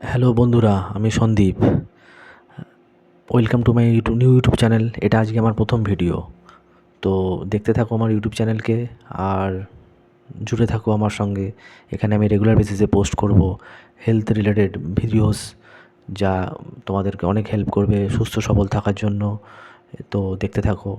Hello বন্ধুরা, আমি Sandeep. Welcome to my YouTube new YouTube channel এটা আজকে আমার প্রথম ভিডিও তো দেখতে থাকো আমার ইউটিউব চ্যানেলকে আর জুড়ে থাকো আমার সঙ্গে। এখানে আমি রেগুলার বেসিসে পোস্ট করব হেলথ রিলেটেড ভিডিওস যা তোমাদেরকে অনেক হেল্প করবে সুস্থ সবল থাকার জন্য। তো দেখতে থাকো।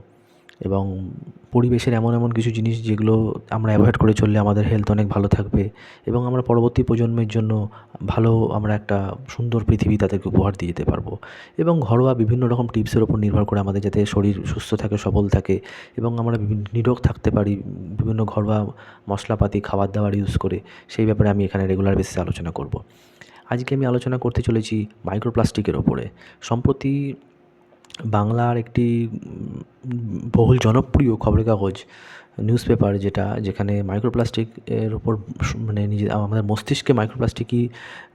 এবং পরিবেশের এমন এমন কিছু জিনিস যেগুলো আমরা অ্যাভয়েড করে চললে আমাদের হেলথ অনেক ভালো থাকবে এবং আমরা পরবর্তী প্রজন্মের জন্য ভালো আমরা একটা সুন্দর পৃথিবী তাদেরকে উপহার দিয়ে যেতে পারব। এবং ঘরোয়া বিভিন্ন রকম টিপসের ওপর নির্ভর করে আমাদের যাতে শরীর সুস্থ থাকে, সবল থাকে এবং আমরা বিভিন্ন নিরোগ থাকতে পারি বিভিন্ন ঘরোয়া মশলাপাতি খাবার দাবার ইউজ করে সেই ব্যাপারে আমি এখানে রেগুলার বেসিসে আলোচনা করব। আজকে আমি আলোচনা করতে চলেছি মাইক্রোপ্লাস্টিকের ওপরে। সম্প্রতি বাংলার একটি বহুল জনপ্রিয় খবরের কাগজ নিউজ পেপার যেটা, যেখানে মাইক্রোপ্লাস্টিক এর ওপর মানে নিজে, আমাদের মস্তিষ্কে মাইক্রোপ্লাস্টিক কী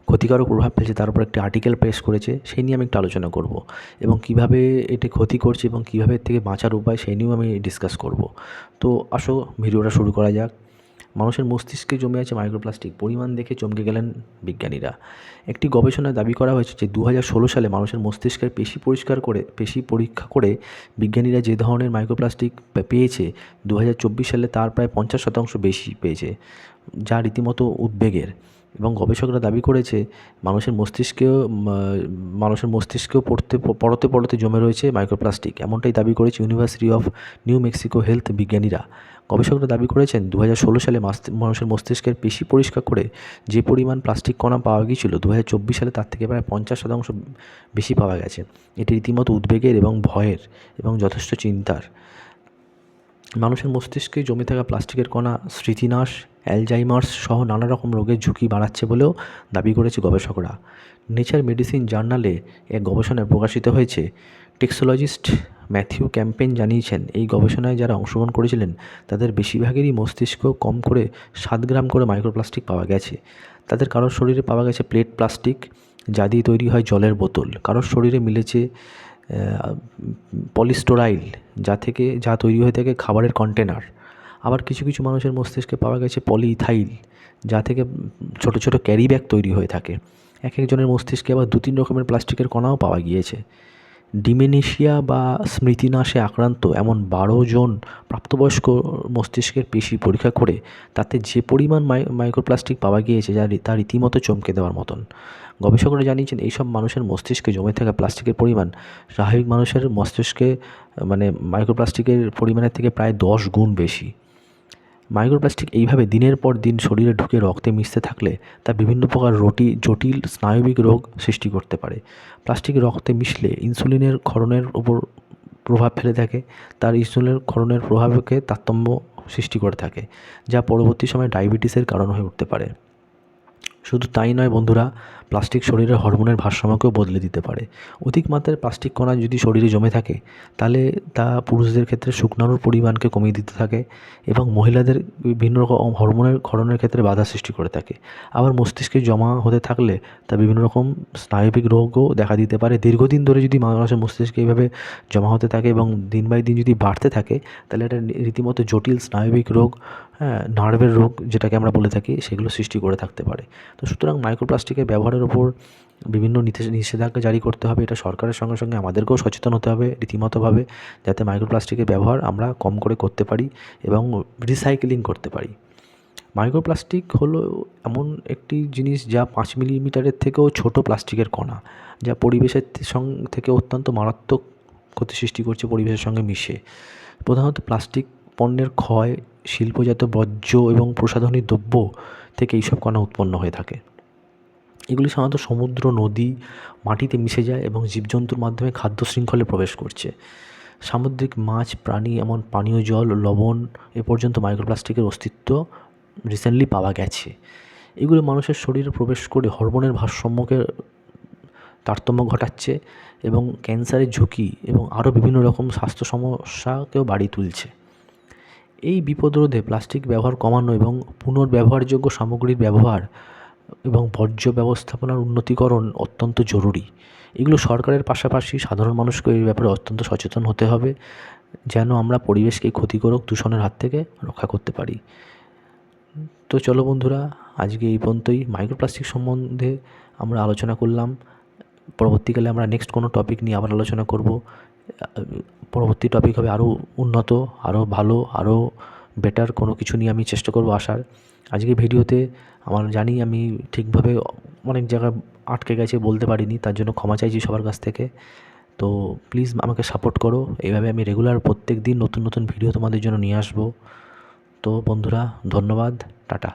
ক্ষতিকারক প্রভাব ফেলছে, তার উপর একটি আর্টিকেল পেশ করেছে, সেই নিয়ে আমি একটু আলোচনা করব। এবং কীভাবে এটি ক্ষতি করছে এবং কীভাবে এর থেকে বাঁচার উপায়, সেই নিয়েও আমি ডিসকাস করব। তো আসো, ভিডিওটা শুরু করা যাক। মানুষের মস্তিষ্কে জমে আছে মাইক্রোপ্লাস্টিক। পরিমাণ দেখে চমকে গেলেন বিজ্ঞানীরা। একটি গবেষণায় দাবি করা হয়েছে যে দু সালে মানুষের মস্তিষ্কের পেশি পরিষ্কার করে, পেশি পরীক্ষা করে বিজ্ঞানীরা যে ধরনের মাইক্রোপ্লাস্টিক পেয়েছে দু হাজার চব্বিশ সালে তার প্রায় পঞ্চাশ শতাংশ বেশি পেয়েছে, যা রীতিমতো উদ্বেগের। এবং গবেষকরা দাবি করেছে, মানুষের মস্তিষ্কেও মানুষের মস্তিষ্কেও পড়তে পড়তে পড়তে জমে রয়েছে মাইক্রোপ্লাস্টিক এমনটাই দাবি করেছে university of New Mexico health বিজ্ঞানীরা। গবেষকরা দাবি করেছেন দু সালে মানুষের মস্তিষ্কের পেশি পরিষ্কার করে যে পরিমাণ প্লাস্টিক কণা পাওয়া গিয়েছিল দু হাজার চব্বিশ সালে তার থেকে প্রায় পঞ্চাশ শতাংশ বেশি পাওয়া গেছে। এটি রীতিমতো উদ্বেগের এবং ভয়ের এবং যথেষ্ট চিন্তার। মানুষের মস্তিষ্কে জমে থাকা প্লাস্টিকের কণা স্মৃতিনাশ অ্যালজাইমার্স সহ নানা রকম রোগের ঝুঁকি বাড়াচ্ছে বলেও দাবি করেছে গবেষকরা। নেচার মেডিসিন জার্নালে এক গবেষণায় প্রকাশিত হয়েছে। টেক্সোলজিস্ট ম্যাথিউ ক্যাম্পেন জানিয়েছেন, এই গবেষণায় যারা অংশগ্রহণ করেছিলেন, তাদের বেশিরভাগেরই মস্তিষ্ক কম করে সাত গ্রাম করে মাইক্রোপ্লাস্টিক পাওয়া গেছে। তাদের কারোর শরীরে পাওয়া গেছে প্লেট প্লাস্টিক, যা দিয়ে তৈরি হয় জলের বোতল। কারোর শরীরে মিলেছে পলিস্টোরাইল, যা থেকে, যা তৈরি হয়ে থাকে খাবারের কন্টেনার। আবার কিছু কিছু মানুষের মস্তিষ্কে পাওয়া গেছে পলিইথাইল যা থেকে ছোটো ছোটো ক্যারি ব্যাগ তৈরি হয়ে থাকে। এক একজনের মস্তিষ্কে আবার দু তিন রকমের প্লাস্টিকের কণাও পাওয়া গিয়েছে। ডিমেনেশিয়া বা স্মৃতিনাশে আক্রান্ত এমন বারো জন প্রাপ্তবয়স্ক মস্তিষ্কের পেশি পরীক্ষা করে তাতে যে পরিমাণ মাইক্রোপ্লাস্টিক পাওয়া গিয়েছে যা তা রীতিমতো চমকে দেওয়ার মতন। গবেষকরা জানিয়েছেন, এইসব মানুষের মস্তিষ্কে জমে থাকা প্লাস্টিকের পরিমাণ স্বাভাবিক মানুষের মস্তিষ্কে মানে মাইক্রোপ্লাস্টিকের পরিমাণের থেকে প্রায় দশ গুণ বেশি। মাইক্রোপ্লাস্টিক এইভাবে দিনের পর দিন শরীরে ঢুকে রক্তে মিশতে থাকলে তা বিভিন্ন প্রকার রোটি, জটিল স্নায়বিক রোগ সৃষ্টি করতে পারে। প্লাস্টিক রক্তে মিশলে ইনসুলিনের ক্ষরণের উপর প্রভাব ফেলে থাকে। তার ইনসুলিনের ক্ষরণের প্রভাবকে তারতম্য সৃষ্টি করে থাকে, যা পরবর্তী সময়ে ডায়াবেটিসের কারণ হয়ে উঠতে পারে। শুধু তাই নয় বন্ধুরা প্লাস্টিক শরীরের হরমোনের ভারসাম্যকেও বদলে দিতে পারে। অধিক মাত্রায় প্লাস্টিক কণা যদি শরীরে জমে থাকে, তাহলে তা পুরুষদের ক্ষেত্রে শুকনানোর পরিমাণকে কমিয়ে দিতে থাকে এবং মহিলাদের বিভিন্ন রকম হরমোনের ক্ষরণের ক্ষেত্রে বাধা সৃষ্টি করে থাকে। আবার মস্তিষ্কে জমা হতে থাকলে তা বিভিন্ন রকম স্নায়বিক রোগও দেখা দিতে পারে। দীর্ঘদিন ধরে যদি মানুষের মস্তিষ্কে এইভাবে জমা হতে থাকে এবং দিন বাই দিন যদি বাড়তে থাকে, তাহলে এটা রীতিমতো জটিল স্নায়বিক রোগ হ্যাঁ নার্ভের রোগ যেটাকে আমরা বলে থাকি, সেগুলো সৃষ্টি করে থাকতে পারে। তো সুতরাং মাইক্রোপ্লাস্টিকের ব্যবহারের ওপর বিভিন্ন নিষেধাজ্ঞা জারি করতে হবে। এটা সরকারের সঙ্গে সঙ্গে আমাদেরকেও সচেতন হতে হবে রীতিমতোভাবে, যাতে মাইক্রোপ্লাস্টিকের ব্যবহার আমরা কম করে করতে পারি এবং রিসাইকেলিং করতে পারি। মাইক্রোপ্লাস্টিক হলো এমন একটি জিনিস যা পাঁচ মিলিমিটারের থেকেও ছোট প্লাস্টিকের কণা, যা পরিবেশের থেকে অত্যন্ত মারাত্মক ক্ষতি সৃষ্টি করছে, পরিবেশের সঙ্গে মিশে। প্রধানত প্লাস্টিক পণ্যের ক্ষয় শিল্পজাত বর্জ্য এবং প্রসাধনী দ্রব্য থেকে এইসব কণা উৎপন্ন হয়ে থাকে। এগুলি সাধারণত সমুদ্র, নদী, মাটিতে মিশে যায় এবং জীবজন্তুর মাধ্যমে খাদ্য শৃঙ্খলে প্রবেশ করছে। সামুদ্রিক মাছ, প্রাণী এমন পানীয় জল, লবণ এ পর্যন্ত মাইক্রোপ্লাস্টিকের অস্তিত্ব রিসেন্টলি পাওয়া গেছে। এগুলো মানুষের শরীরে প্রবেশ করে হরমোনের ভারসাম্যকে তারতম্য ঘটাচ্ছে এবং ক্যান্সারের ঝুঁকি এবং আরও বিভিন্ন রকম স্বাস্থ্য সমস্যাকেও বাড়িয়ে তুলছে। এই বিপদ রোধে প্লাস্টিক ব্যবহার কমানো এবং পুনর্ব্যবহারযোগ্য সামগ্রীর ব্যবহার এবং বর্জ্য ব্যবস্থাপনার উন্নতিকরণ অত্যন্ত জরুরি। এগুলো সরকারের পাশাপাশি সাধারণ মানুষকে এই ব্যাপারে অত্যন্ত সচেতন হতে হবে, যেন আমরা পরিবেশকে ক্ষতিকারক দূষণের হাত থেকে রক্ষা করতে পারি। তো চলো বন্ধুরা, আজকে এই পর্যন্তই। মাইক্রোপ্লাস্টিক সম্বন্ধে আমরা আলোচনা করলাম। পরবর্তীকালে আমরা নেক্সট কোনো টপিক নিয়ে আবার আলোচনা করব। পরবর্তী টপিক হবে আরও উন্নত আরও ভালো আরও বেটার কোনো কিছু নিয়ে আমি চেষ্টা করব আসার। আজকে ভিডিওতে আমার জানি আমি ঠিকভাবে অনেক জায়গায় আটকে গেছে বলতে পারিনি, তার জন্য ক্ষমা চাইছি সবার কাছ থেকে। তো প্লিজ আমাকে সাপোর্ট করো, এইভাবে আমি রেগুলার প্রত্যেক দিন নতুন নতুন ভিডিও তোমাদের জন্য নিয়ে আসব। তো বন্ধুরা, ধন্যবাদ, টাটা।